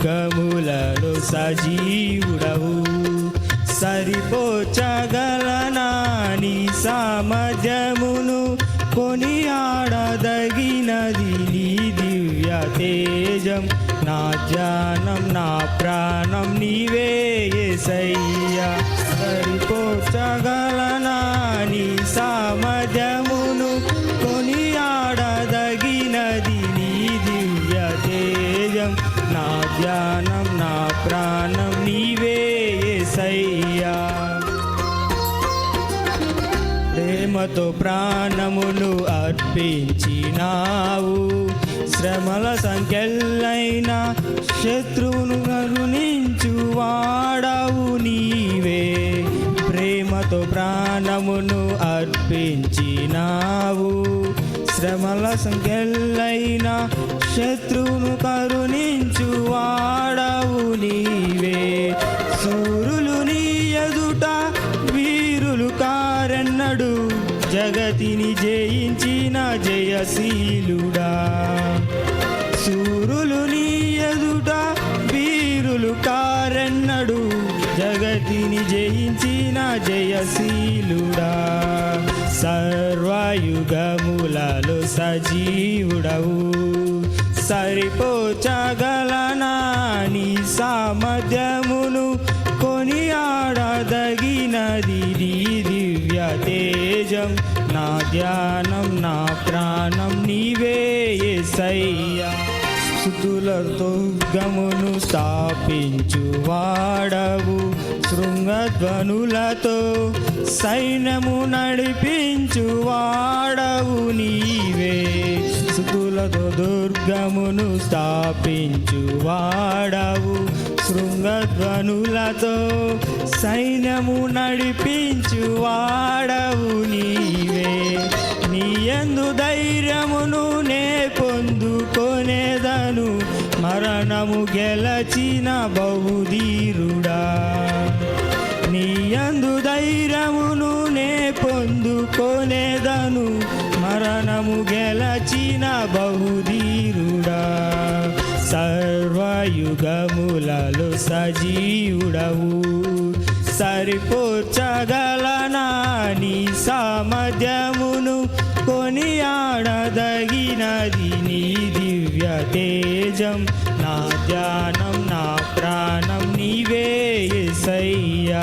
యుగములలో సజీవుడవు. సరిపోచగలనా నీ సామర్థ్యమును కొనియాడదగినది నీ దివ్య తేజం. నా ధ్యానం నా ప్రాణం నీవే సయ్యా నా ధ్యానం నా ప్రాణం నీవే సయ్యా ప్రేమతో ప్రాణమును అర్పించినావు. శ్రమల సంఖ్యలైన శత్రువును కరుణించు వాడవు నీవే. ప్రేమతో ప్రాణమును అర్పించినావు. శ్రమల సంఖ్యలైన శత్రువును కరుణించు వాడవు నీవే. సూరులు నీ ఎదుట వీరులు కారెన్నడు. జగతిని జయించిన జయశీలుడా. జగతిని జయించిన జయశీలుడా సర్వయుగములలో సజీవుడవు. సరిపోచగలనా నీ సామర్థ్యమును కొనియాడదగినది నీ దివ్య తేజం. నా ధ్యానం నా ప్రాణం నీవే సయ్య స్థుతులతో గమును స్థాపించు వాడవు. శృంగధ్వనులతో సైన్యము నడిపించు వాడవు నీవే. స్థుతులతో దుర్గమును స్థాపించు వాడవు. శృంగధ్వనులతో సైన్యము నడిపించు వాడవు నీవే. నీ ఎందు ధైర్యమును నే పొందుకొనే మరణము గెలచిన బహుధీరుడా. నీ యందు ధైర్యమును నే పొందుకొనేదను మరణము గెలచిన బహుధీరుడా. సర్వయుగములలో సజీవుడవు. సరిపోర్చగలనా నీ సామర్థ్యమును కొనియాడదగినది నీది. దివ్య తేజం నా ధ్యానం నా ప్రాణం నీవే సయ్యా